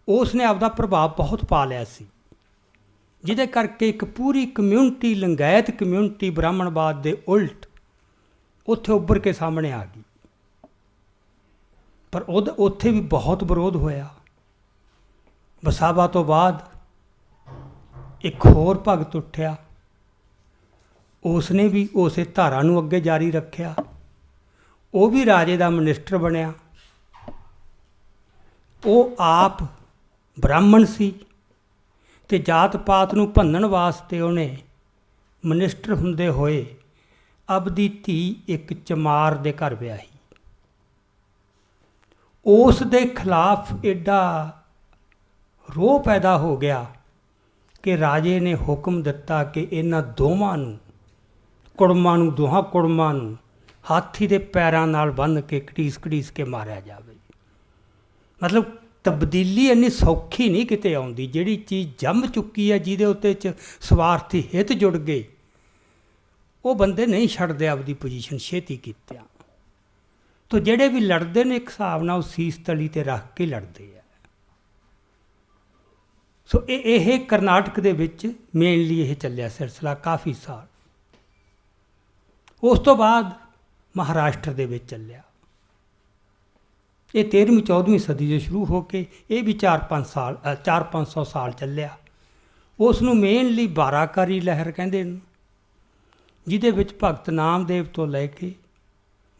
[SPEAKER 1] ਉਸ ਨੇ ਆਪਦਾ ਪ੍ਰਭਾਵ ਬਹੁਤ ਪਾ ਲਿਆ ਸੀ। ਜਿਹਦੇ ਕਰਕੇ ਇੱਕ ਪੂਰੀ ਕਮਿਊਨਿਟੀ ਲੰਗਾਇਤ ਕਮਿਊਨਿਟੀ ਬ੍ਰਾਹਮਣਵਾਦ ਦੇ ਉਲਟ ਉੱਥੇ ਉੱਭਰ ਕੇ ਸਾਹਮਣੇ ਆ ਗਈ। ਪਰ ਉਹਦ, ਉੱਥੇ ਵੀ ਬਹੁਤ ਵਿਰੋਧ ਹੋਇਆ। ਵਸਾਵਾ ਤੋਂ ਬਾਅਦ ਇੱਕ ਹੋਰ ਭਗਤ ਉੱਠਿਆ। ਉਸ ਨੇ ਵੀ ਉਸੇ ਧਾਰਾ ਨੂੰ ਅੱਗੇ ਜਾਰੀ ਰੱਖਿਆ। ਉਹ ਵੀ ਰਾਜੇ ਦਾ ਮਿਨਿਸਟਰ ਬਣਿਆ। ਉਹ ਆਪ ਬ੍ਰਾਹਮਣ ਸੀ। ਤੇ ਜਾਤ ਪਾਤ ਨੂੰ ਭੰਨਣ ਵਾਸਤੇ ਉਹਨੇ ਮਨਿਸਟਰ ਹੁੰਦੇ ਹੋਏ ਅਬਦੀ ਧੀ ਇੱਕ ਚਮਾਰ ਦੇ ਘਰ ਵਿਆਹੀ। ਉਸ ਦੇ ਖਿਲਾਫ ਐਡਾ ਰੋਹ ਪੈਦਾ ਹੋ ਗਿਆ ਕਿ ਰਾਜੇ ਨੇ ਹੁਕਮ ਦਿੱਤਾ ਕਿ ਇਹਨਾਂ ਦੋਵਾਂ ਨੂੰ, ਕੁੜਮਾਂ ਨੂੰ, ਦੋਹਾਂ ਕੁੜਮਾਂ ਨੂੰ ਹਾਥੀ ਦੇ ਪੈਰਾਂ ਨਾਲ ਬੰਨ੍ਹ ਕੇ ਕਟੀਸ ਕਟੀਸ ਕੇ ਮਾਰਿਆ ਜਾਵੇ। ਮਤਲਬ ਤਬਦੀਲੀ ਇੰਨੀ ਸੌਖੀ ਨਹੀਂ ਕਿਤੇ ਆਉਂਦੀ, ਜਿਹੜੀ ਚੀਜ਼ ਜੰਮ ਚੁੱਕੀ ਹੈ ਜਿਹਦੇ ਉੱਤੇ ਚ ਸਵਾਰਥੀ ਹਿੱਤ ਜੁੜ ਗਏ, ਉਹ ਬੰਦੇ ਨਹੀਂ ਛੱਡਦੇ ਆਪਦੀ ਪੋਜੀਸ਼ਨ ਛੇਤੀ ਕੀਤਿਆਂ ਤੋ ਜਿਹੜੇ ਵੀ ਲੜਦੇ ਨੇ ਇੱਕ ਹਿਸਾਬ ਨਾਲ ਉਹ ਸੀਸ ਤਲੀ ਤੇ ਰੱਖ ਕੇ ਲੜਦੇ ਆ। ਸੋ ਇਹ ਇਹ ਕਰਨਾਟਕ ਦੇ ਵਿੱਚ ਮੇਨਲੀ ਇਹ ਚੱਲਿਆ ਸਿਲਸਿਲਾ ਕਾਫੀ ਸਾਲ। ਉਸ ਤੋਂ ਬਾਅਦ ਮਹਾਰਾਸ਼ਟਰ ਦੇ ਵਿੱਚ ਚੱਲਿਆ। ਇਹ 13ਵੀਂ 14ਵੀਂ ਸਦੀ ਦੇ ਸ਼ੁਰੂ ਹੋ ਕੇ ਇਹ ਵੀ 4-5 ਸਾਲ 4-500 ਸਾਲ ਚੱਲਿਆ। ਉਸ ਨੂੰ ਮੇਨਲੀ ਬਾਰਾਕਾਰੀ ਲਹਿਰ ਕਹਿੰਦੇ ਨੇ, ਜਿਹਦੇ ਵਿੱਚ ਭਗਤ ਨਾਮਦੇਵ ਤੋਂ ਲੈ ਕੇ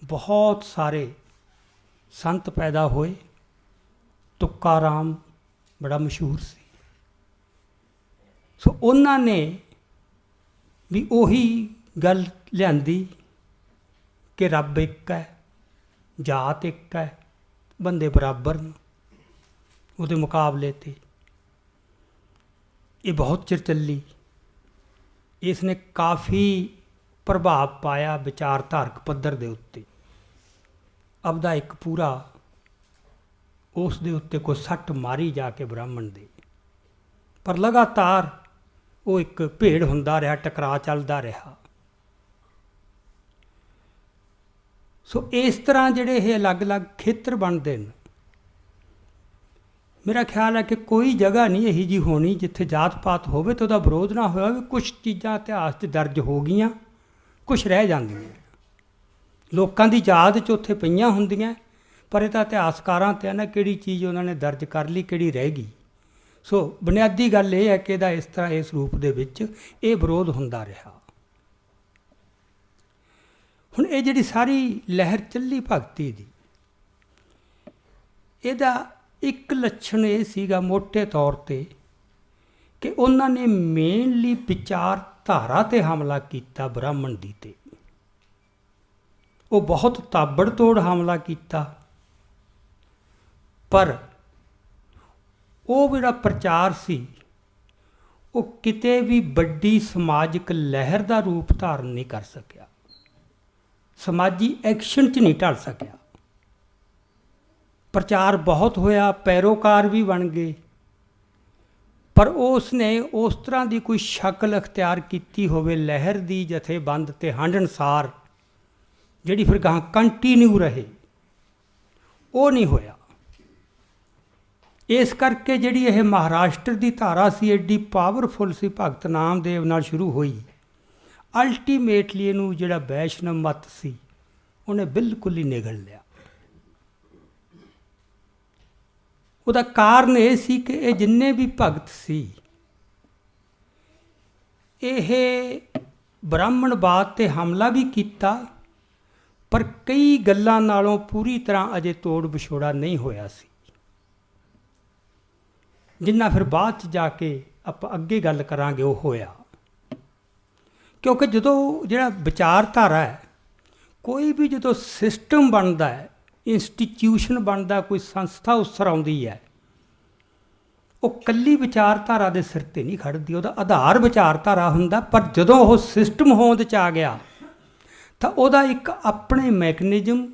[SPEAKER 1] ਬਹੁਤ ਸਾਰੇ ਸੰਤ ਪੈਦਾ ਹੋਏ। ਤੁੱਕਾ ਰਾਮ ਬੜਾ ਮਸ਼ਹੂਰ ਸੀ। ਸੋ ਉਹਨਾਂ ਨੇ ਵੀ ਉਹੀ ਗੱਲ ਲਿਆਂਦੀ ਕਿ ਰੱਬ ਇੱਕ ਹੈ, ਜਾਤ ਇੱਕ ਹੈ ਬੰਦੇ ਬਰਾਬਰ ਨੇ, ਉਹਦੇ ਮੁਕਾਬਲੇ ਤੇ। ਇਹ ਬਹੁਤ ਚਿਰ ਚੱਲੀ। ਇਸ ਨੇ ਕਾਫੀ ਪ੍ਰਭਾਵ ਪਾਇਆ ਵਿਚਾਰਧਾਰਕ ਪੱਧਰ ਦੇ ਉੱਤੇ। ਅਬਦਾ ਇੱਕ ਪੂਰਾ ਉਸ ਦੇ ਉੱਤੇ ਕੋਈ ਸੱਟ ਮਾਰੀ ਜਾ ਕੇ ਬ੍ਰਾਹਮਣ ਦੇ। ਪਰ ਲਗਾਤਾਰ ਉਹ ਇੱਕ ਭੇੜ ਹੁੰਦਾ ਰਿਹਾ, ਟਕਰਾਅ ਚੱਲਦਾ ਰਿਹਾ। ਸੋ ਇਸ ਤਰ੍ਹਾਂ ਜਿਹੜੇ ਇਹ ਅਲੱਗ-ਅਲੱਗ ਖੇਤਰ ਬਣਦੇ ਨੇ, ਮੇਰਾ ਖਿਆਲ ਹੈ ਕਿ ਕੋਈ ਜਗ੍ਹਾ ਨਹੀਂ ਇਹੀ ਜੀ ਹੋਣੀ ਜਿੱਥੇ ਜਾਤ-ਪਾਤ ਹੋਵੇ ਤਾਂ ਉਹਦਾ ਵਿਰੋਧ ਨਾ ਹੋਇਆ ਵੀ ਕੁਝ ਚੀਜ਼ਾਂ ਇਤਿਹਾਸ 'ਚ ਦਰਜ ਹੋ ਗਈਆਂ ਕੁਝ ਰਹਿ ਜਾਂਦੀਆਂ। ਲੋਕਾਂ ਦੀ ਯਾਦ 'ਚ ਉੱਥੇ ਪਈਆਂ ਹੁੰਦੀਆਂ, ਪਰ ਇਹ ਤਾਂ ਇਤਿਹਾਸਕਾਰਾਂ ਤੇ ਨਾ ਕਿਹੜੀ ਚੀਜ਼ ਉਹਨਾਂ ਨੇ ਦਰਜ ਕਰ ਲਈ, ਕਿਹੜੀ ਰਹਿ ਗਈ। ਸੋ ਬੁਨਿਆਦੀ ਗੱਲ ਇਹ ਹੈ ਕਿ ਇਹਦਾ ਇਸ ਤਰ੍ਹਾਂ ਇਸ ਰੂਪ ਦੇ ਵਿੱਚ ਇਹ ਵਿਰੋਧ ਹੁੰਦਾ ਰਿਹਾ। ਹੁਣ ਇਹ ਜਿਹੜੀ ਸਾਰੀ ਲਹਿਰ ਚੱਲੀ ਭਗਤੀ ਦੀ, ਇਹਦਾ ਇੱਕ ਲੱਛਣ ਇਹ ਸੀਗਾ ਮੋٹے ਤੌਰ ਤੇ ਕਿ ਉਹਨਾਂ ਨੇ ਮੇਨਲੀ ਵਿਚਾਰ ਧਾਰਾ ਤੇ ਹਮਲਾ ਕੀਤਾ ਬ੍ਰਾਹਮਣ ਦੀ ਤੇ। ਉਹ ਬਹੁਤ ਤਾਬੜਤੋੜ ਹਮਲਾ ਕੀਤਾ। ਪਰ ਉਹ ਜਿਹੜਾ ਪ੍ਰਚਾਰ ਸੀ, ਉਹ ਕਿਤੇ ਵੀ ਵੱਡੀ ਸਮਾਜਿਕ ਲਹਿਰ ਦਾ ਰੂਪ ਧਾਰਨ ਨਹੀਂ ਕਰ ਸਕਿਆ। ਸਮਾਜੀ ਐਕਸ਼ਨ 'ਚ ਨਹੀਂ ਢਲ ਸਕਿਆ। ਪ੍ਰਚਾਰ ਬਹੁਤ ਹੋਇਆ, ਪੈਰੋਕਾਰ ਵੀ ਬਣ ਗਏ। ਪਰ ਉਸ ਨੇ ਉਸ ਤਰ੍ਹਾਂ ਦੀ ਕੋਈ ਸ਼ਕਲ ਅਖਤਿਆਰ ਕੀਤੀ ਹੋਵੇ, ਲਹਿਰ ਦੀ ਜਥੇਬੰਦ ਤੇ ਹੰਡਨਸਾਰ ਜਿਹੜੀ ਫਿਰ ਗਾਂ ਕੰਟੀਨਿਊ ਰਹੇ। ਉਹ ਨਹੀਂ ਹੋਇਆ। ਇਸ ਕਰਕੇ ਜਿਹੜੀ ਇਹ ਮਹਾਰਾਸ਼ਟਰ ਦੀ ਧਾਰਾ ਸੀ ਐਡੀ ਪਾਵਰਫੁਲ ਸੀ, ਭਗਤ ਨਾਮਦੇਵ ਨਾਲ ਸ਼ੁਰੂ ਹੋਈ। ਅਲਟੀਮੇਟਲੀ ਇਹਨੂੰ ਜਿਹੜਾ ਵੈਸ਼ਨਵ ਮਤ ਸੀ, ਉਹਨੇ ਬਿਲਕੁਲ ਹੀ ਨਿਗਲ ਲਿਆ। ਉਹਦਾ ਕਾਰਨ ਇਹ ਸੀ ਕਿ ਇਹ ਜਿੰਨੇ ਵੀ ਭਗਤ ਸੀ, ਇਹ ਬ੍ਰਾਹਮਣਵਾਦ ਤੇ ਹਮਲਾ ਵੀ ਕੀਤਾ, ਪਰ ਕਈ ਗੱਲਾਂ ਨਾਲੋਂ ਪੂਰੀ ਤਰ੍ਹਾਂ ਅਜੇ ਤੋੜ ਵਿਛੋੜਾ ਨਹੀਂ ਹੋਇਆ ਸੀ। ਜਿੰਨਾ ਫਿਰ ਬਾਅਦ ਚ ਜਾ ਕੇ ਆਪਾਂ ਅੱਗੇ ਗੱਲ ਕਰਾਂਗੇ, ਉਹ ਹੋਇਆ। ਕਿਉਂਕਿ ਜਦੋਂ ਜਿਹੜਾ ਵਿਚਾਰਧਾਰਾ ਹੈ, ਕੋਈ ਵੀ ਜਦੋਂ ਸਿਸਟਮ ਬਣਦਾ ਹੈ, ਇੰਸਟੀਟਿਊਸ਼ਨ ਬਣਦਾ, ਕੋਈ ਸੰਸਥਾ ਉਸ ਆਉਂਦੀ ਹੈ, ਉਹ ਕੱਲੀ ਵਿਚਾਰਧਾਰਾ ਦੇ ਸਿਰ ਤੇ ਨਹੀਂ ਖੜਦੀ, ਉਹਦਾ ਆਧਾਰ ਵਿਚਾਰਧਾਰਾ ਹੁੰਦਾ, ਪਰ ਜਦੋਂ ਉਹ ਸਿਸਟਮ ਹੋਂਦ ਚ ਆ ਗਿਆ, ਤਾਂ ਉਹਦਾ ਇੱਕ ਆਪਣੇ ਮੈਕੈਨਿਜ਼ਮ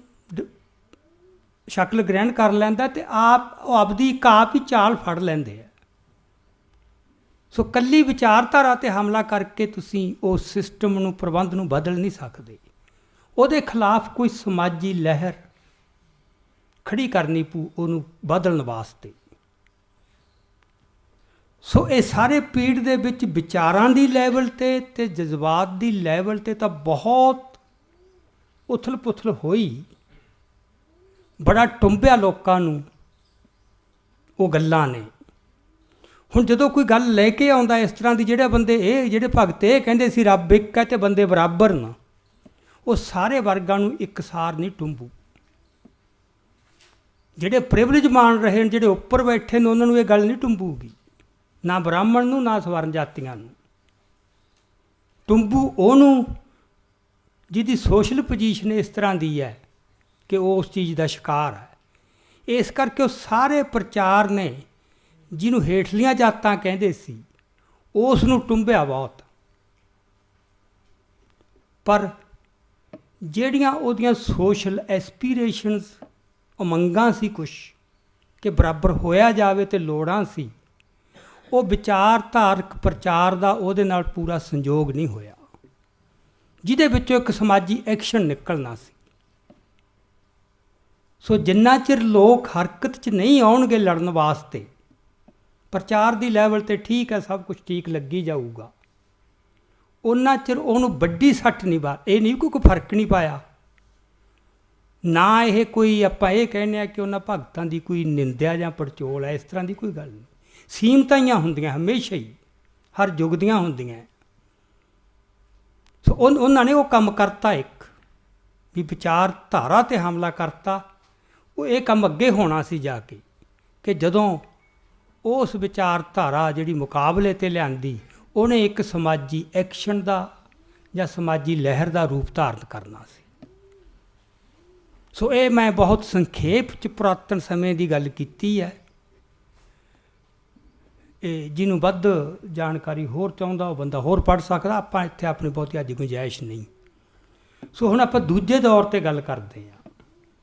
[SPEAKER 1] ਸ਼ਕਲ ਗ੍ਰਹਿਣ ਕਰ ਲੈਂਦਾ ਤੇ ਆਪ, ਉਹ ਆਪਦੀ ਇੱਕ ਆਪ ਹੀ ਚਾਲ ਫੜ ਲੈਂਦੇ ਆ। ਸੋ ਕੱਲੀ ਵਿਚਾਰਧਾਰਾ ਤੇ ਹਮਲਾ ਕਰਕੇ ਤੁਸੀਂ ਉਹ ਸਿਸਟਮ ਨੂੰ, ਪ੍ਰਬੰਧ ਨੂੰ ਬਦਲ ਨਹੀਂ ਸਕਦੇ। ਉਹਦੇ ਖਿਲਾਫ ਕੋਈ ਸਮਾਜੀ ਲਹਿਰ ਖੜੀ ਕਰਨੀ ਪੂ ਉਹਨੂੰ ਬਦਲਣ ਵਾਸਤੇ। ਸੋ ਇਹ ਸਾਰੇ ਪੀੜ ਦੇ ਵਿੱਚ ਵਿਚਾਰਾਂ ਦੀ ਲੈਵਲ ਤੇ ਤੇ ਜਜ਼ਬਾਤ ਦੀ ਲੈਵਲ ਤੇ ਤਾਂ ਬਹੁਤ ਉਥਲ-ਪੁਥਲ ਹੋਈ। ਬੜਾ ਟੁੰਬਿਆ ਲੋਕਾਂ ਨੂੰ ਉਹ ਗੱਲਾਂ ਨੇ। ਹੁਣ ਜਦੋਂ ਕੋਈ ਗੱਲ ਲੈ ਕੇ ਆਉਂਦਾ ਇਸ ਤਰ੍ਹਾਂ ਦੀ, ਜਿਹੜੇ ਬੰਦੇ ਇਹ, ਜਿਹੜੇ ਭਗਤ ਇਹ ਕਹਿੰਦੇ ਸੀ, ਰੱਬ ਇੱਕ ਹੈ ਤੇ ਬੰਦੇ ਬਰਾਬਰ ਨਾ, ਉਹ ਸਾਰੇ ਵਰਗਾਂ ਨੂੰ ਇੱਕਸਾਰ ਨਹੀਂ ਟੁੰਬੂ। ਜਿਹੜੇ ਪ੍ਰਿਵਿਲੇਜ ਮਾਣ ਰਹੇ ਨੇ, ਜਿਹੜੇ ਉੱਪਰ ਬੈਠੇ ਨੇ, ਉਹਨਾਂ ਨੂੰ ਇਹ ਗੱਲ ਨਹੀਂ ਟੁੰਬੂਗੀ। ਨਾ ਬ੍ਰਾਹਮਣ ਨੂੰ, ਨਾ ਸਵਰਨ ਜਾਤੀਆਂ ਨੂੰ। ਟੁੰਬੂ ਉਹਨੂੰ, ਜਿਹਦੀ ਸੋਸ਼ਲ ਪੋਜੀਸ਼ਨ ਇਸ ਤਰ੍ਹਾਂ ਦੀ ਹੈ ਕਿ ਉਹ ਉਸ ਚੀਜ਼ ਦਾ ਸ਼ਿਕਾਰ ਹੈ। ਇਸ ਕਰਕੇ ਉਹ ਸਾਰੇ ਪ੍ਰਚਾਰ ਨੇ ਜਿਹਨੂੰ ਹੇਠਲੀਆਂ ਜਾਤਾਂ ਕਹਿੰਦੇ ਸੀ, ਉਸ ਨੂੰ ਟੁੰਬਿਆ ਬਹੁਤ। ਪਰ ਜਿਹੜੀਆਂ ਉਹਦੀਆਂ ਸੋਸ਼ਲ ਐਸਪੀਰੇਸ਼ਨਸ ਉਮੰਗਾਂ ਸੀ ਕੁਛ, ਕਿ ਬਰਾਬਰ ਹੋਇਆ ਜਾਵੇ ਤੇ ਲੋੜਾਂ ਸੀ, ਉਹ ਵਿਚਾਰਧਾਰਕ ਪ੍ਰਚਾਰ ਦਾ ਉਹਦੇ ਨਾਲ ਪੂਰਾ ਸੰਯੋਗ ਨਹੀਂ ਹੋਇਆ, ਜਿਹਦੇ ਵਿੱਚੋਂ ਇੱਕ ਸਮਾਜੀ ਐਕਸ਼ਨ ਨਿਕਲਣਾ ਸੀ। ਸੋ ਜਿੰਨਾ ਚਿਰ ਲੋਕ ਹਰਕਤ 'ਚ ਨਹੀਂ ਆਉਣਗੇ ਲੜਨ ਵਾਸਤੇ ਪ੍ਰਚਾਰ ਦੀ ਲੈਵਲ ਤੇ ਠੀਕ ਹੈ, ਸਭ ਕੁਝ ਠੀਕ ਲੱਗੀ ਜਾਊਗਾ। ਉਹਨਾਂ ਚਿਰ ਉਹਨੂੰ ਵੱਡੀ ਸੱਟ ਨਹੀਂ ਬਾ, ਇਹ ਨਹੀਂ ਕੋਈ ਫ਼ਰਕ ਨਹੀਂ ਪਾਇਆ। ਨਾ ਇਹ ਕੋਈ ਆਪਾਂ ਇਹ ਕਹਿੰਦੇ ਆ ਕਿ ਉਹਨਾਂ ਭਗਤਾਂ ਦੀ ਕੋਈ ਨਿੰਦਿਆ ਜਾਂ ਪੜਚੋਲ ਹੈ, ਇਸ ਤਰ੍ਹਾਂ ਦੀ ਕੋਈ ਗੱਲ ਨਹੀਂ। ਸੀਮਤਾਈਆਂ ਹੁੰਦੀਆਂ, ਹਮੇਸ਼ਾ ਹੀ, ਹਰ ਯੁੱਗ ਦੀਆਂ ਹੁੰਦੀਆਂ। ਸੋ ਉਹਨਾਂ ਨੇ ਉਹ ਕੰਮ ਕਰਤਾ ਇੱਕ, ਵੀ ਵਿਚਾਰ ਧਾਰਾ ਤੇ ਹਮਲਾ ਕਰਤਾ। ਉਹ ਇਹ ਕੰਮ ਅੱਗੇ ਹੋਣਾ ਸੀ ਜਾ ਕੇ, ਕਿ ਜਦੋਂ ਉਸ ਵਿਚਾਰਧਾਰਾ ਜਿਹੜੀ ਮੁਕਾਬਲੇ ਤੇ ਲਿਆਂਦੀ, ਉਹਨੇ ਇੱਕ ਸਮਾਜੀ ਐਕਸ਼ਨ ਦਾ ਜਾਂ ਸਮਾਜੀ ਲਹਿਰ ਦਾ ਰੂਪ ਧਾਰਨ ਕਰਨਾ ਸੀ। ਸੋ ਇਹ ਮੈਂ ਬਹੁਤ ਸੰਖੇਪ ਚ ਪੁਰਾਤਨ ਸਮੇਂ ਦੀ ਗੱਲ ਕੀਤੀ ਹੈ। ਇਹ ਜਿਹਨੂੰ ਵੱਧ ਜਾਣਕਾਰੀ ਹੋਰ ਚਾਹੁੰਦਾ, ਉਹ ਬੰਦਾ ਹੋਰ ਪੜ੍ਹ ਸਕਦਾ, ਆਪਾਂ ਇੱਥੇ ਆਪਣੀ ਬਹੁਤੀ ਅੱਜ ਗੁੰਜਾਇਸ਼ ਨਹੀਂ। ਸੋ ਹੁਣ ਆਪਾਂ ਦੂਜੇ ਦੌਰ ਤੇ ਗੱਲ ਕਰਦੇ ਹਾਂ।